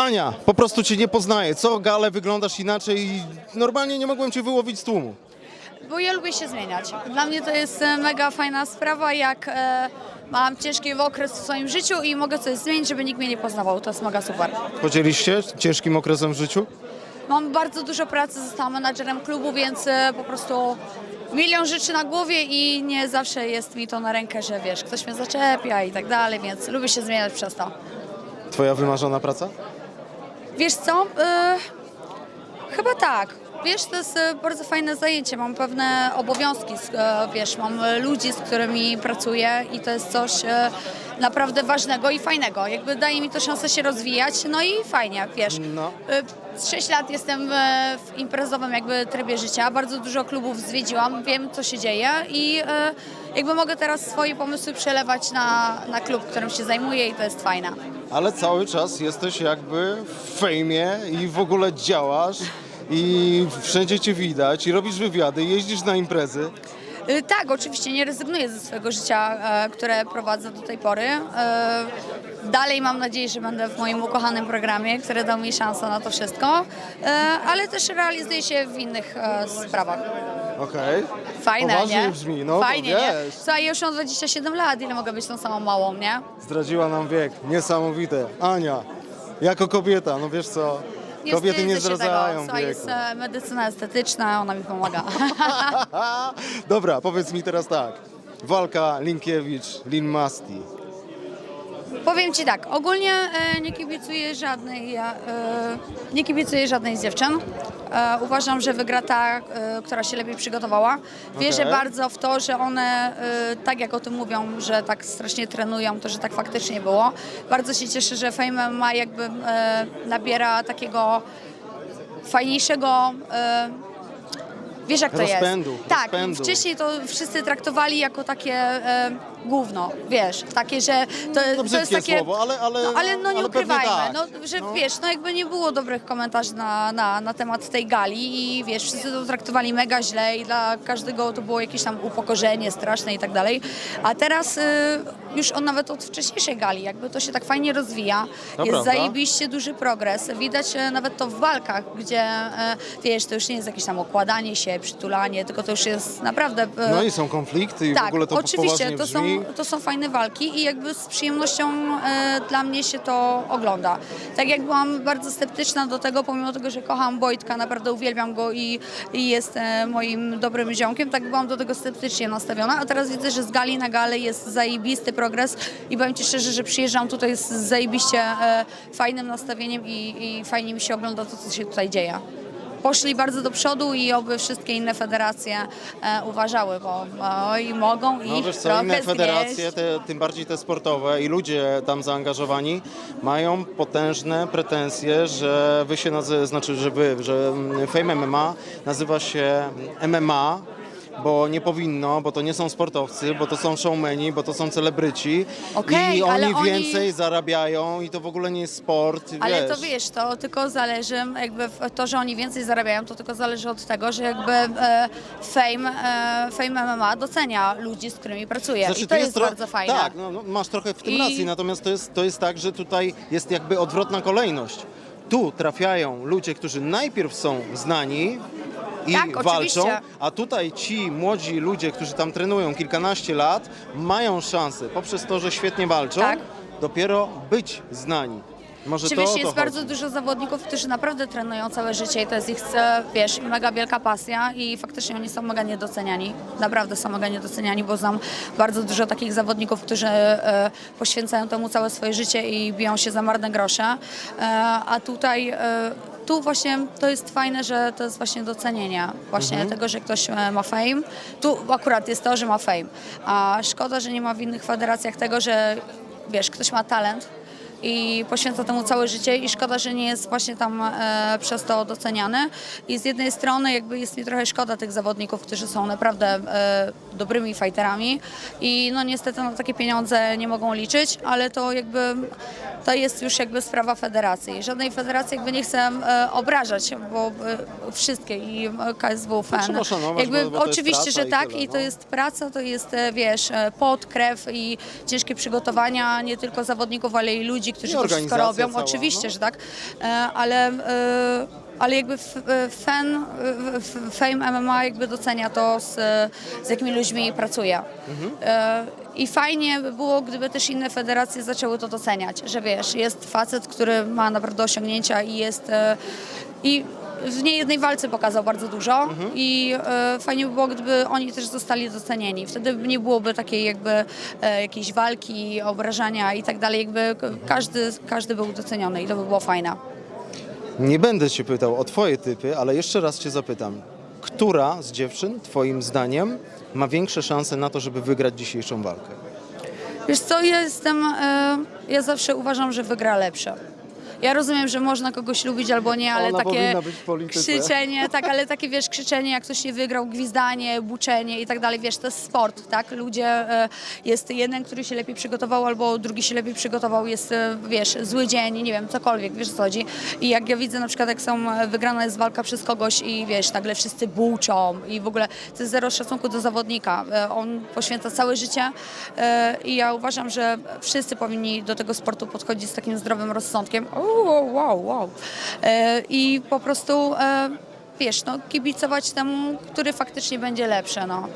Ania, po prostu cię nie poznaję. Co gale wyglądasz inaczej? Normalnie nie mogłem cię wyłowić z tłumu. Bo ja lubię się zmieniać. Dla mnie to jest e, mega fajna sprawa, jak e, mam ciężki okres w swoim życiu i mogę coś zmienić, żeby nikt mnie nie poznawał. To jest mega super. Podzieliście ciężkim okresem w życiu? Mam bardzo dużo pracy, zostałam menadżerem klubu, więc e, po prostu milion rzeczy na głowie i nie zawsze jest mi to na rękę, że wiesz, ktoś mnie zaczepia i tak dalej, więc lubię się zmieniać przez to. Twoja wymarzona praca? Wiesz co? E, chyba tak. Wiesz, to jest e, bardzo fajne zajęcie. Mam pewne obowiązki, e, wiesz, mam ludzi, z którymi pracuję i to jest coś e, naprawdę ważnego i fajnego. Jakby daje mi to szansę się rozwijać, no i fajnie, wiesz. No. E, Z 6 lat jestem w imprezowym jakby trybie życia, bardzo dużo klubów zwiedziłam, wiem co się dzieje i jakby mogę teraz swoje pomysły przelewać na, na klub, którym się zajmuję i to jest fajne. Ale cały czas jesteś jakby w fejmie i w ogóle działasz i wszędzie cię widać i robisz wywiady, jeździsz na imprezy. Y, Tak, oczywiście nie rezygnuję ze swojego życia, e, które prowadzę do tej pory. E, Dalej mam nadzieję, że będę w moim ukochanym programie, który dał mi szansę na to wszystko, e, ale też realizuję się w innych sprawach. Okej. Fajne, Poważnie nie? brzmi, no Fajnie, to nie? wiesz. Słuchaj, już mam 27 lat, ile mogę być tą samą małą, nie? Zdradziła nam wiek. Niesamowite. Ania, jako kobieta, no wiesz co, Nie kobiety nie wstydzę się zdradzają tego. Jest wieku. e, medycyna estetyczna, ona mi pomaga. Dobra, powiedz mi teraz tak. Walka Linkiewicz, Lin Masti. Powiem Ci tak, ogólnie e, nie kibicuję żadnej, e, nie kibicuję żadnej z dziewczyn. E, uważam, że wygra ta, e, która się lepiej przygotowała. Wierzę Okej. bardzo w to, że one, e, tak jak o tym mówią, że tak strasznie trenują, to że tak faktycznie było. Bardzo się cieszę, że Fame ma jakby e, nabiera takiego fajniejszego e, Wiesz jak to Rozpędu, jest? Tak, rozpędu. wcześniej to wszyscy traktowali jako takie e, gówno, wiesz, takie, że to, to jest takie... słowo, ale- ale- no, ale no nie ale pewnie ukrywajmy, tak. no, że No. wiesz, no jakby nie było dobrych komentarzy na, na, na temat tej gali i wiesz, wszyscy to traktowali mega źle i dla każdego to było jakieś tam upokorzenie straszne i tak dalej, a teraz y, już on nawet od wcześniejszej gali, jakby to się tak fajnie rozwija, jest prawda. zajebiście duży progres, widać e, nawet to w walkach, gdzie e, wiesz, to już nie jest jakieś tam okładanie się, przytulanie, tylko to już jest naprawdę... e, No i są konflikty i w tak, ogóle to oczywiście, poważnie to są, brzmi. to są fajne walki i jakby z przyjemnością e, dla mnie się to ogląda. Tak jak byłam bardzo sceptyczna do tego, pomimo tego, że kocham Wojtka, naprawdę uwielbiam go i, i jest e, moim dobrym ziomkiem, tak byłam do tego sceptycznie nastawiona, a teraz widzę, że z gali na galę jest zajebisty progres i powiem Ci szczerze, że przyjeżdżam tutaj z zajebiście e, fajnym nastawieniem i, i fajnie mi się ogląda to, co się tutaj dzieje. Poszli bardzo do przodu i oby wszystkie inne federacje e, uważały, bo oj, mogą ich No wiesz co, inne federacje, te, tym bardziej te sportowe i ludzie tam zaangażowani mają potężne pretensje, że wy się nazy- znaczy, że wy, że mm, Fame MMA nazywa się MMA, bo nie powinno, bo to nie są sportowcy, bo to są showmeni, bo to są celebryci Okej, i ale oni oni- więcej zarabiają i to w ogóle nie jest sport, Ale wiesz. to wiesz, to tylko zależy, jakby w- to, że oni więcej zarabiają, to tylko zależy od tego, że jakby e, fame, e, fame MMA docenia ludzi, z którymi pracuje. I to jest, tro- bardzo fajne. Tak, no, no, masz trochę w tym I- racji, natomiast to jest, to jest tak, że tutaj jest jakby odwrotna kolejność. Tu trafiają ludzie, którzy najpierw są znani i Tak, walczą, oczywiście. a tutaj ci młodzi ludzie, którzy tam trenują kilkanaście lat, mają szansę poprzez to, że świetnie walczą, Tak. dopiero być znani. Może to o to jest chodzi. bardzo dużo zawodników, którzy naprawdę trenują całe życie i to jest ich, e, wiesz, mega wielka pasja i faktycznie oni są mega niedoceniani. Naprawdę są mega niedoceniani, bo znam bardzo dużo takich zawodników, którzy e, poświęcają temu całe swoje życie i biją się za marne grosze. E, a tutaj... E, tu właśnie to jest fajne, że to jest właśnie docenienie właśnie Mhm. tego, że ktoś e, ma fame. Tu akurat jest to, że ma fame. A szkoda, że nie ma w innych federacjach tego, że wiesz, ktoś ma talent, i poświęca temu całe życie i szkoda, że nie jest właśnie tam e, przez to doceniany. I z jednej strony jakby jest mi trochę szkoda tych zawodników, którzy są naprawdę e, dobrymi fighterami i no niestety na takie pieniądze nie mogą liczyć, ale to jakby to jest już jakby sprawa federacji. Żadnej federacji jakby nie chcę e, obrażać, bo e, wszystkie i e, KSW, FEN. trzeba szanować, jakby bo- bo to jest oczywiście, praca że i tak tyle, i to no. jest praca, to jest, e, wiesz, e, pot, krew i ciężkie przygotowania nie tylko zawodników, ale i ludzi, ludzi, którzy I to wszystko organizacja robią. cała, Oczywiście, no. że tak, E, ale, e, ale jakby f- e, fan, e, f- Fame MMA jakby docenia to, z, z jakimi ludźmi pracuje. E, I fajnie by było, gdyby też inne federacje zaczęły to doceniać, że wiesz, jest facet, który ma naprawdę osiągnięcia i jest e, i w niejednej walce pokazał bardzo dużo i e, fajnie by było, gdyby oni też zostali docenieni. Wtedy nie byłoby takiej jakby e, jakiejś walki, obrażania i tak dalej, jakby każdy, każdy był doceniony i to by było fajne. Nie będę cię pytał o twoje typy, ale jeszcze raz cię zapytam. Która z dziewczyn, twoim zdaniem, ma większe szanse na to, żeby wygrać dzisiejszą walkę? Wiesz co, ja jestem, e, ja zawsze uważam, że wygra lepsze. Ja rozumiem, że można kogoś lubić albo nie, ale Ona takie powinna być w polityce. krzyczenie, tak, ale takie wiesz, krzyczenie, jak ktoś nie wygrał, gwizdanie, buczenie i tak dalej, wiesz, to jest sport, tak? Ludzie, e, jest jeden, który się lepiej przygotował, albo drugi się lepiej przygotował, jest, e, wiesz, zły dzień, nie wiem, cokolwiek, wiesz o co chodzi. I jak ja widzę na przykład, jak są, e, wygrana jest walka przez kogoś i wiesz, nagle wszyscy buczą i w ogóle to jest zero szacunku do zawodnika. E, On poświęca całe życie e, i ja uważam, że wszyscy powinni do tego sportu podchodzić z takim zdrowym rozsądkiem. O, wow, wow, wow. E, I po prostu, e, wiesz, no, kibicować temu, który faktycznie będzie lepszy, no.